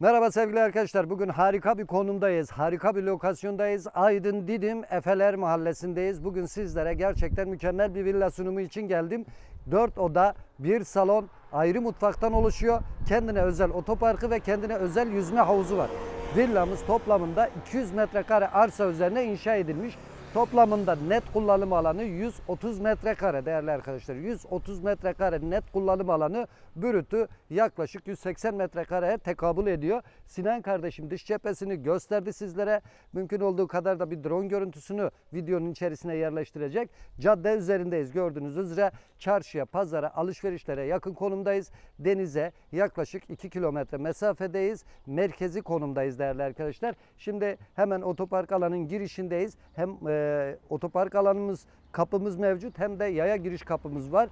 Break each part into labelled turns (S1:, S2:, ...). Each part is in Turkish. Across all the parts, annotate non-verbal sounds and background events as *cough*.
S1: Merhaba sevgili arkadaşlar. Bugün harika bir konumdayız. Harika bir lokasyondayız. Aydın Didim Efeler Mahallesi'ndeyiz. Bugün sizlere gerçekten mükemmel bir villa sunumu için geldim. 4 oda, bir salon, ayrı mutfaktan oluşuyor. Kendine özel otoparkı ve kendine özel yüzme havuzu var. Villamız toplamında 200 metrekare arsa üzerine inşa edilmiş. Toplamında net kullanım alanı 130 metrekare değerli arkadaşlar. 130 metrekare net kullanım alanı bürütü yaklaşık 180 metrekareye tekabül ediyor. Sinan kardeşim dış cephesini gösterdi sizlere. Mümkün olduğu kadar da bir drone görüntüsünü videonun içerisine yerleştirecek. Cadde üzerindeyiz gördüğünüz üzere. Çarşıya, pazara, alışverişlere yakın konumdayız. Denize yaklaşık 2 kilometre mesafedeyiz. Merkezi konumdayız değerli arkadaşlar. Şimdi hemen otopark alanın girişindeyiz. Hem e, otopark alanımız kapımız mevcut hem de yaya giriş kapımız var.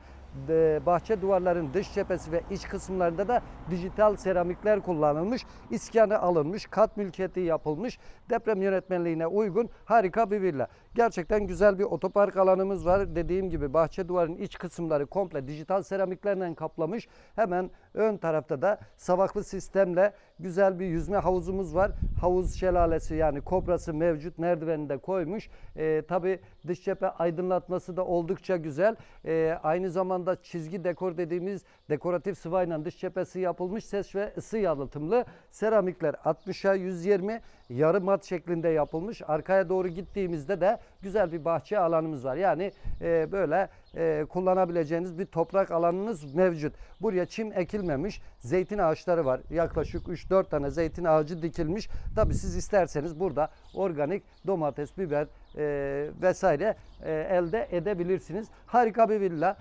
S1: Bahçe duvarların dış cephesi ve iç kısımlarında da dijital seramikler kullanılmış. İskanı alınmış, kat mülkiyeti yapılmış. Deprem yönetmenliğine uygun harika bir villa. Gerçekten güzel bir otopark alanımız var. Dediğim gibi bahçe duvarın iç kısımları komple dijital seramiklerle kaplamış. Hemen ön tarafta da sabaklı sistemle güzel bir yüzme havuzumuz var. Havuz şelalesi yani kobrası mevcut. Merdivenini de koymuş. Ee, Tabi dış cephe aydınlatması da oldukça güzel. Ee, aynı zamanda çizgi dekor dediğimiz dekoratif sıvayla dış cephesi yapılmış. Ses ve ısı yalıtımlı seramikler 60'a 120 yarı mat şeklinde yapılmış. Arkaya doğru gittiğimizde de güzel bir bahçe alanımız var. Yani e, böyle e, kullanabileceğiniz bir toprak alanınız mevcut. Buraya çim ekilmemiş. Zeytin ağaçları var. Yaklaşık 3-4 tane zeytin ağacı dikilmiş. Tabi siz isterseniz burada organik domates, biber e, vesaire e, elde edebilirsiniz. Harika bir villa.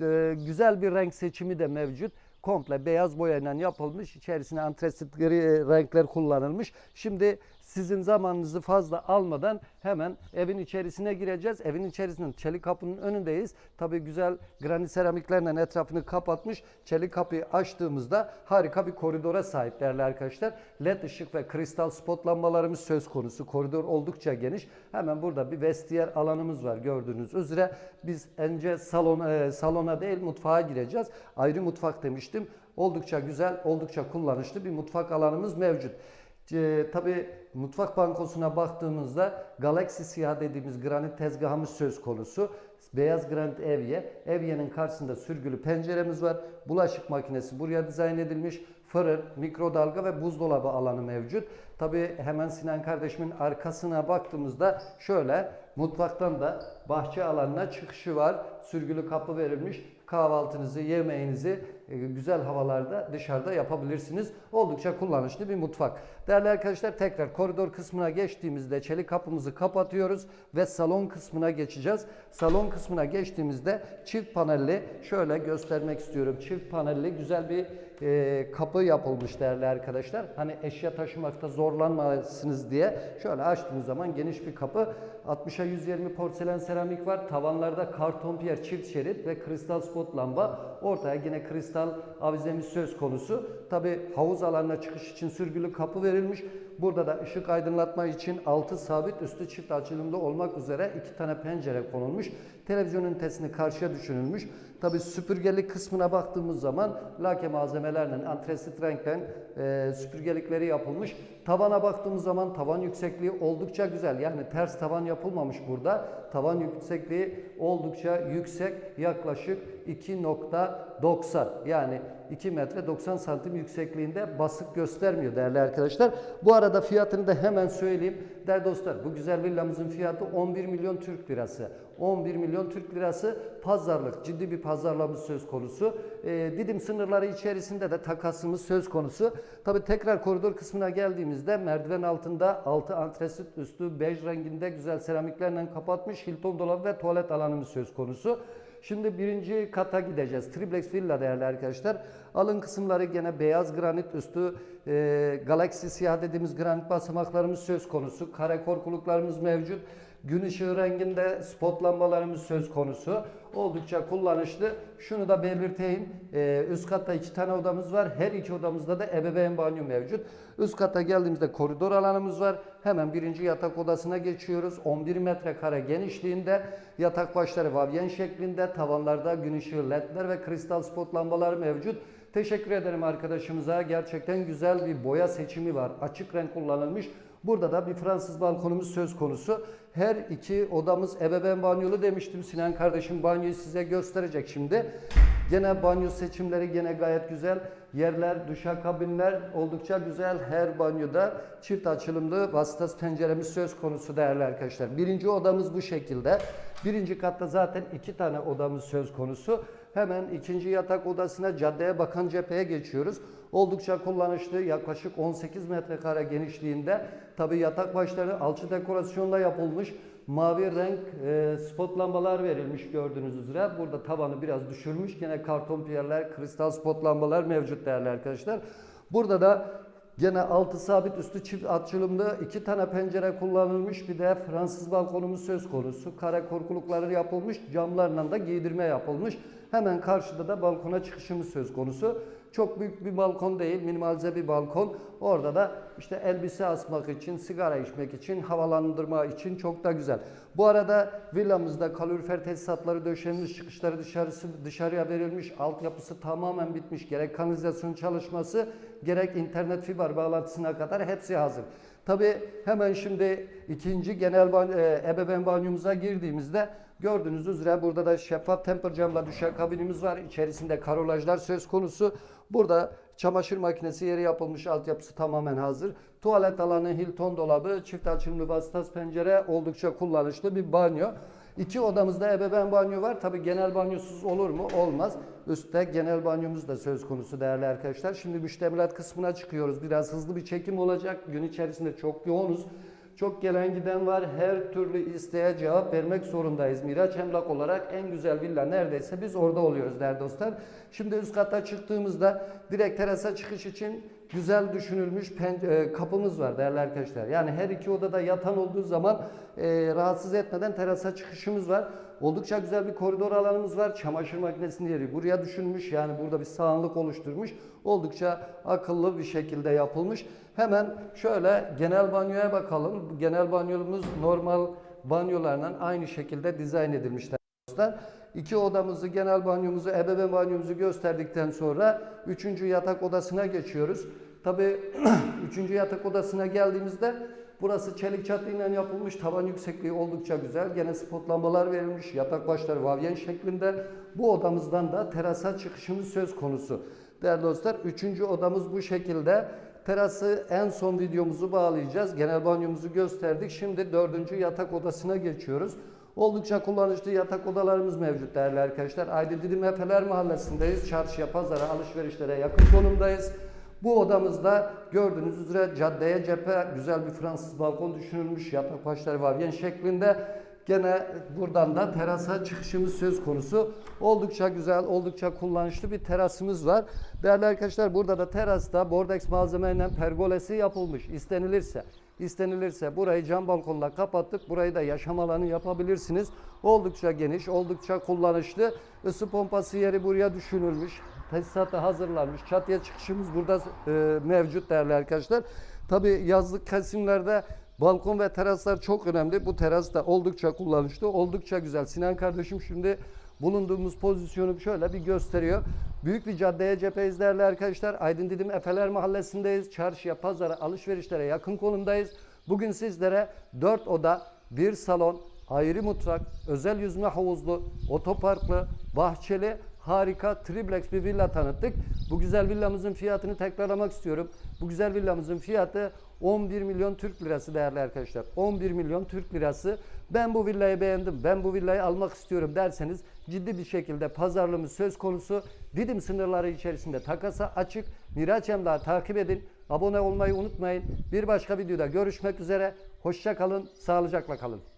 S1: E, güzel bir renk seçimi de mevcut komple beyaz boyayla yapılmış. İçerisine antresit gri e, renkler kullanılmış. Şimdi sizin zamanınızı fazla almadan hemen evin içerisine gireceğiz. Evin içerisinin çelik kapının önündeyiz. Tabii güzel granit seramiklerle etrafını kapatmış. Çelik kapıyı açtığımızda harika bir koridora sahip değerli arkadaşlar. LED ışık ve kristal spot lambalarımız söz konusu. Koridor oldukça geniş. Hemen burada bir vestiyer alanımız var gördüğünüz üzere. Biz önce salon, e, salona değil mutfağa gireceğiz. Ayrı mutfak demiştim. Oldukça güzel, oldukça kullanışlı bir mutfak alanımız mevcut. E, tabii mutfak bankosuna baktığımızda Galaxy siyah dediğimiz granit tezgahımız söz konusu. Beyaz granit evye. Evyenin karşısında sürgülü penceremiz var. Bulaşık makinesi buraya dizayn edilmiş. Fırın, mikrodalga ve buzdolabı alanı mevcut. Tabii hemen Sinan kardeşimin arkasına baktığımızda şöyle mutfaktan da bahçe alanına çıkışı var. Sürgülü kapı verilmiş kahvaltınızı, yemeğinizi güzel havalarda dışarıda yapabilirsiniz. Oldukça kullanışlı bir mutfak. Değerli arkadaşlar tekrar koridor kısmına geçtiğimizde çelik kapımızı kapatıyoruz ve salon kısmına geçeceğiz. Salon kısmına geçtiğimizde çift panelli şöyle göstermek istiyorum. Çift panelli güzel bir e, kapı yapılmış değerli arkadaşlar. Hani eşya taşımakta zorlanmasınız diye şöyle açtığınız zaman geniş bir kapı. 60'a 120 porselen seramik var. Tavanlarda karton piyer çift şerit ve kristal spot lamba. Ortaya yine kristal avizemiz söz konusu. Tabi havuz alanına çıkış için sürgülü kapı verilmiş. Burada da ışık aydınlatma için altı sabit üstü çift açılımda olmak üzere iki tane pencere konulmuş. Televizyon ünitesini karşıya düşünülmüş. Tabi süpürgelik kısmına baktığımız zaman lake malzemelerle, antresit renkten e, süpürgelikleri yapılmış. Tavana baktığımız zaman tavan yüksekliği oldukça güzel. Yani ters tavan yapılmamış burada. Tavan yüksekliği oldukça yüksek. Yaklaşık 2.90 yani 2 metre 90 santim yüksekliğinde basık göstermiyor değerli arkadaşlar. Bu arada fiyatını da hemen söyleyeyim. Değerli dostlar bu güzel villamızın fiyatı 11 milyon Türk lirası. 11 milyon Türk lirası pazarlık ciddi bir pazarlamız söz konusu. Ee, Didim sınırları içerisinde de takasımız söz konusu. Tabi tekrar koridor kısmına geldiğimizde merdiven altında altı antresit üstü bej renginde güzel seramiklerle kapatmış Hilton dolabı ve tuvalet alanımız söz konusu. Şimdi birinci kata gideceğiz. Triplex villa değerli arkadaşlar. Alın kısımları gene beyaz granit üstü e, Galaxy siyah dediğimiz granit basamaklarımız söz konusu. Kare korkuluklarımız mevcut. Gün ışığı renginde spot lambalarımız söz konusu. Oldukça kullanışlı. Şunu da belirteyim. Ee, üst katta iki tane odamız var. Her iki odamızda da ebeveyn banyo mevcut. Üst kata geldiğimizde koridor alanımız var. Hemen birinci yatak odasına geçiyoruz. 11 metrekare genişliğinde yatak başları vavyen şeklinde. Tavanlarda gün ışığı ledler ve kristal spot lambaları mevcut. Teşekkür ederim arkadaşımıza. Gerçekten güzel bir boya seçimi var. Açık renk kullanılmış. Burada da bir Fransız balkonumuz söz konusu. Her iki odamız ebeveyn banyolu demiştim. Sinan kardeşim banyoyu size gösterecek şimdi. Gene banyo seçimleri gene gayet güzel. Yerler, duşakabinler oldukça güzel. Her banyoda çift açılımlı vasıtası penceremiz söz konusu değerli arkadaşlar. Birinci odamız bu şekilde. Birinci katta zaten iki tane odamız söz konusu. Hemen ikinci yatak odasına caddeye bakan cepheye geçiyoruz. Oldukça kullanışlı yaklaşık 18 metrekare genişliğinde. Tabi yatak başları alçı dekorasyonla yapılmış. Mavi renk e, spot lambalar verilmiş gördüğünüz üzere. Burada tavanı biraz düşürmüş. Gene karton piyerler, kristal spot lambalar mevcut değerli arkadaşlar. Burada da Gene altı sabit üstü çift açılımlı iki tane pencere kullanılmış bir de Fransız balkonumuz söz konusu. Kare korkulukları yapılmış camlarla da giydirme yapılmış. Hemen karşıda da balkona çıkışımız söz konusu. Çok büyük bir balkon değil minimalize bir balkon. Orada da işte elbise asmak için, sigara içmek için, havalandırma için çok da güzel. Bu arada villamızda kalorifer tesisatları döşenmiş, çıkışları dışarısı dışarıya verilmiş, altyapısı tamamen bitmiş. Gerek kanalizasyon çalışması, gerek internet fiber bağlantısına kadar hepsi hazır. Tabi hemen şimdi ikinci genel banyo, e, ebeveyn banyomuza girdiğimizde gördüğünüz üzere burada da şeffaf temper camla düşer kabinimiz var. İçerisinde karolajlar söz konusu. Burada çamaşır makinesi yeri yapılmış altyapısı tamamen hazır. Tuvalet alanı, Hilton dolabı, çift açımlı vasıtası pencere oldukça kullanışlı bir banyo. İki odamızda ebeveyn banyo var. Tabi genel banyosuz olur mu? Olmaz. Üstte genel banyomuz da söz konusu değerli arkadaşlar. Şimdi müştemilat kısmına çıkıyoruz. Biraz hızlı bir çekim olacak. Gün içerisinde çok yoğunuz. Çok gelen giden var. Her türlü isteğe cevap vermek zorundayız. Miraç Emlak olarak en güzel villa neredeyse biz orada oluyoruz değerli dostlar. Şimdi üst kata çıktığımızda direkt terasa çıkış için güzel düşünülmüş e, kapımız var değerli arkadaşlar. Yani her iki odada yatan olduğu zaman e, rahatsız etmeden terasa çıkışımız var. Oldukça güzel bir koridor alanımız var. Çamaşır makinesinin yeri buraya düşünmüş. Yani burada bir sağanlık oluşturmuş. Oldukça akıllı bir şekilde yapılmış. Hemen şöyle genel banyoya bakalım. Genel banyomuz normal banyolarla aynı şekilde dizayn edilmişler. İki odamızı, genel banyomuzu, ebeveyn banyomuzu gösterdikten sonra üçüncü yatak odasına geçiyoruz. Tabii *clears throat* üçüncü yatak odasına geldiğimizde burası çelik çatıyla yapılmış. Tavan yüksekliği oldukça güzel. Gene spot lambalar verilmiş. Yatak başları vavyen şeklinde. Bu odamızdan da terasa çıkışımız söz konusu. Değerli dostlar, üçüncü odamız bu şekilde. Terası en son videomuzu bağlayacağız. Genel banyomuzu gösterdik. Şimdi dördüncü yatak odasına geçiyoruz. Oldukça kullanışlı yatak odalarımız mevcut değerli arkadaşlar. Aydın Didim Efeler Mahallesi'ndeyiz. Çarşıya, pazara, alışverişlere yakın konumdayız. Bu odamızda gördüğünüz üzere caddeye cephe güzel bir Fransız balkon düşünülmüş. Yatak başları vavyen şeklinde. Gene buradan da terasa çıkışımız söz konusu. Oldukça güzel, oldukça kullanışlı bir terasımız var. Değerli arkadaşlar burada da terasta bordeks malzemeyle pergolesi yapılmış. İstenilirse, istenilirse burayı cam balkonla kapattık. Burayı da yaşam alanı yapabilirsiniz. Oldukça geniş, oldukça kullanışlı. Isı pompası yeri buraya düşünülmüş. Tesisatı hazırlanmış. Çatıya çıkışımız burada e, mevcut değerli arkadaşlar. Tabi yazlık kesimlerde balkon ve teraslar çok önemli. Bu teras da oldukça kullanışlı, oldukça güzel. Sinan kardeşim şimdi bulunduğumuz pozisyonu şöyle bir gösteriyor. Büyük bir caddeye cepheyiz değerli arkadaşlar. Aydın Didim Efeler Mahallesi'ndeyiz. Çarşıya, pazara, alışverişlere yakın konumdayız. Bugün sizlere 4 oda, 1 salon, ayrı mutfak, özel yüzme havuzlu, otoparklı, bahçeli, harika triplex bir villa tanıttık. Bu güzel villamızın fiyatını tekrarlamak istiyorum. Bu güzel villamızın fiyatı 11 milyon Türk lirası değerli arkadaşlar. 11 milyon Türk lirası. Ben bu villayı beğendim. Ben bu villayı almak istiyorum derseniz ciddi bir şekilde pazarlığımız söz konusu. Didim sınırları içerisinde takasa açık. Miraç Emlak'ı takip edin. Abone olmayı unutmayın. Bir başka videoda görüşmek üzere. Hoşça kalın, sağlıcakla kalın.